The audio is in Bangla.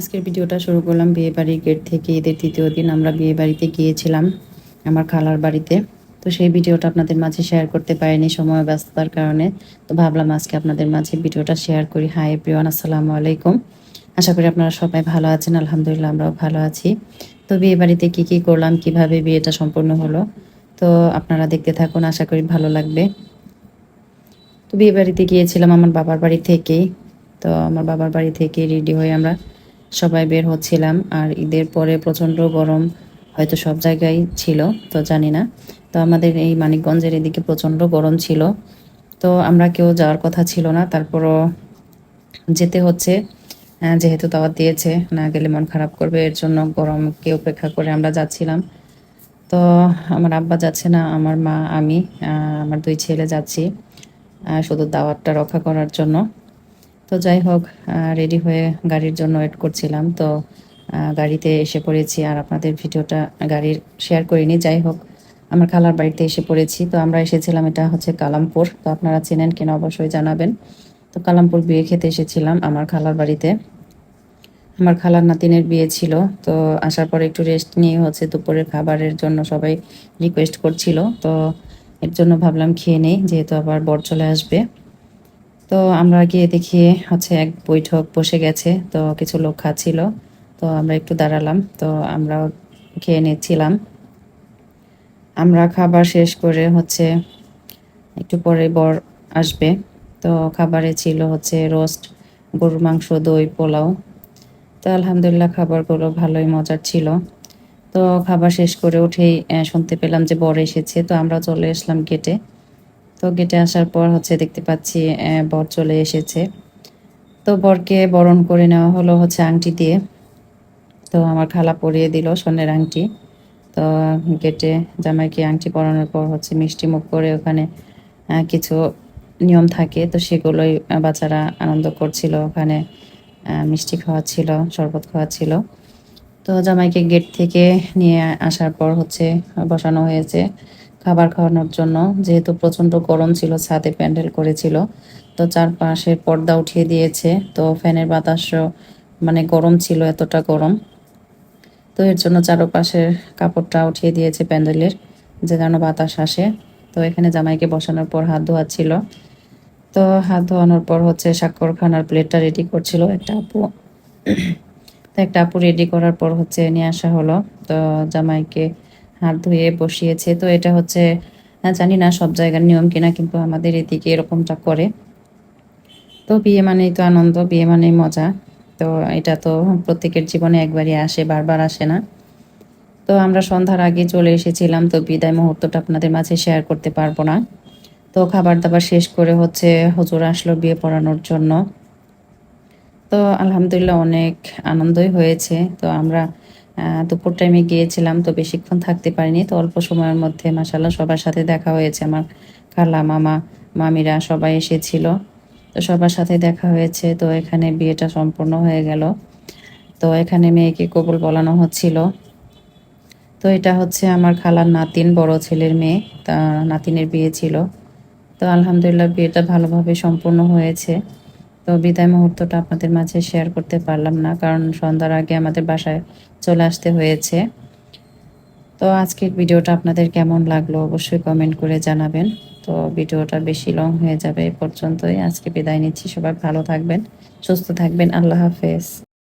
আজকের ভিডিওটা শুরু করলাম বিয়ে বাড়ির গেট থেকে, ঈদের তৃতীয় দিন আমরা বিয়ে বাড়িতে গিয়েছিলাম আমার খালার বাড়িতে। তো সেই ভিডিওটা আপনাদের মাঝে শেয়ার করতে পারিনি, সময় ব্যস্ততার কারণে। তো ভাবলাম আজকে আপনাদের মাঝে ভিডিওটা শেয়ার করি। হাই প্রিয়ান আসসালামু আলাইকুম। আশা করি আপনারা সবাই ভালো আছেন, আলহামদুলিল্লাহ আমরাও ভালো আছি। তো বিয়ে বাড়িতে কী কী করলাম, কীভাবে বিয়েটা সম্পূর্ণ হলো, তো আপনারা দেখতে থাকুন, আশা করি ভালো লাগবে। তো বিয়ে বাড়িতে গিয়েছিলাম আমার বাবার বাড়ি থেকেই। তো আমার বাবার বাড়ি থেকে রেডি হয়ে আমরা সবাই বের হচ্ছিলাম, আর ঈদের পরে প্রচণ্ড গরম হয়তো সব জায়গায় ছিল, তো জানি না। তো আমাদের এই মানিকগঞ্জের এদিকে প্রচণ্ড গরম ছিল। তো আমরা কেউ যাওয়ার কথা ছিল না, তারপরও যেতে হচ্ছে। যেহেতু দাওয়াত দিয়েছে, না গেলে মন খারাপ করবে, এর জন্য গরমকে উপেক্ষা করে আমরা যাচ্ছিলাম। তো আমার আব্বা যাচ্ছে না, আমার মা, আমি আমার দুই ছেলে যাচ্ছি শুধু দাওয়াতটা রক্ষা করার জন্য। তো যাই হোক রেডি হয়ে গাড়ির জন্য ওয়েট করছিলাম। তো গাড়িতে এসে পড়েছি আর আপনাদের ভিডিওটা গাড়ির শেয়ার করিনি। যাই হোক, আমার খালার বাড়িতে এসে পড়েছি। তো আমরা এসেছিলাম, এটা হচ্ছে কালামপুর। তো আপনারা চেনেন কিনা অবশ্যই জানাবেন। তো কালামপুর বিয়ে খেতে এসেছিলাম আমার খালার বাড়িতে। আমার খালার নাতিনের বিয়ে ছিল। তো আসার পর একটু রেস্ট নিয়ে হচ্ছে দুপুরের খাবারের জন্য সবাই রিকোয়েস্ট করছিল। তো এর জন্য ভাবলাম খেয়ে নেই, যেহেতু আবার বর চলে আসবে। তো আমরা গিয়ে দেখি হচ্ছে এক বৈঠক বসে গেছে, তো কিছু লোক খাচ্ছিল, তো আমরা একটু দাঁড়ালাম, তো আমরাও খেয়ে নিচ্ছিলাম। আমরা খাবার শেষ করে হচ্ছে একটু পরে বর আসবে, তো খাবারে ছিল হচ্ছে রোস্ট, গরুর মাংস, দই, পোলাও। তো আলহামদুলিল্লাহ খাবারগুলো ভালোই মজার ছিল। তো খাবার শেষ করে উঠেই শুনতে পেলাম যে বর এসেছে, তো আমরা চলে আসলাম গেটে তো গেটে আসার পর হচ্ছে দেখতে পাচ্ছি বর চলে এসেছে। তো বরকে বরণ করে নেওয়া হলো হচ্ছে আংটি দিয়ে। তো আমার খালা পরিয়ে দিল স্বর্ণের আংটি। তো গেটে জামাইকে আংটি পরানোর পর হচ্ছে মিষ্টি মুখ করে ওখানে কিছু নিয়ম থাকে। তো সেগুলোই বাচ্চারা আনন্দ করছিল। ওখানে মিষ্টি খাওয়াচ্ছিল শরবত খাওয়াচ্ছিল তো জামাইকে গেট থেকে নিয়ে আসার পর হচ্ছে বসানো হয়েছে। খাবার খাওয়ানোর জন্য, যেহেতু প্রচণ্ড গরম ছিল, ছাদে প্যান্ডেল করেছিল, তো চারপাশের পর্দা উঠিয়ে দিয়েছে, তো ফ্যানের বাতাসও মানে গরম ছিল, এতটা গরম। তো এর জন্য চারপাশের কাপড়টা উঠিয়ে দিয়েছে প্যান্ডেলের, যে যেন বাতাস আসে। তো এখানে জামাইকে বসানোর পর হাত ধোয়াচ্ছিল তো হাত ধোয়ানোর পর হচ্ছে স্বাক্ষর খানার প্লেটটা রেডি করছিল, একটা আপু। তো একটা আপু রেডি করার পর হচ্ছে নিয়ে আসা হলো। তো জামাইকে হাত ধুয়ে বসিয়েছে। তো এটা হচ্ছে আহ, জানি না সব জায়গার নিয়ম কিনা কিন্তু আমাদের এদিকে এরকমটা করে। তো বিয়ে মানেই তো আনন্দ বিয়ে মানেই মজা। তো এটা তো প্রত্যেকের জীবনে একবারই আসে বারবার আসে না। তো আমরা সন্ধ্যার আগে চলে এসেছিলাম তো বিদায় মুহূর্তটা আপনাদের মাঝে শেয়ার করতে পারব না। তো খাবার দাবার শেষ করে হচ্ছে হুজুর আসলো বিয়ে পড়ানোর জন্য। তো আলহামদুলিল্লাহ অনেক আনন্দই হয়েছে। তো আমরা দুপুর টাইমে গিয়েছিলাম, তো বেশিক্ষণ থাকতে পারিনি, তো অল্প সময়ের মধ্যে মাসাল্লাহ সবার সাথে দেখা হয়েছে আমার খালা, মামা, মামিরা সবাই এসেছিল। তো সবার সাথে দেখা হয়েছে, তো এখানে বিয়েটা সম্পূর্ণ হয়ে গেল। তো এখানে মেয়েকে কবুল বলানো হচ্ছিল। তো এটা হচ্ছে আমার খালার নাতিন, বড় ছেলের মেয়ে, তা নাতিনের বিয়ে ছিল। তো আলহামদুলিল্লাহ, বিয়েটা ভালোভাবে সম্পূর্ণ হয়েছে। তো বিদায় মুহূর্তটা আপনাদের মাঝে শেয়ার করতে পারলাম না, কারণ সন্ধ্যার আগে আমাদের বাসায় চলে আসতে হয়েছে। তো আজকের ভিডিওটা আপনাদের কেমন লাগল অবশ্যই কমেন্ট করে জানাবেন। তো ভিডিওটা বেশি লং হয়ে যাবে এ পর্যন্তই। আজকে বিদায় নিচ্ছি, সবাই ভালো থাকবেন, সুস্থ থাকবেন, আল্লাহ হাফেজ।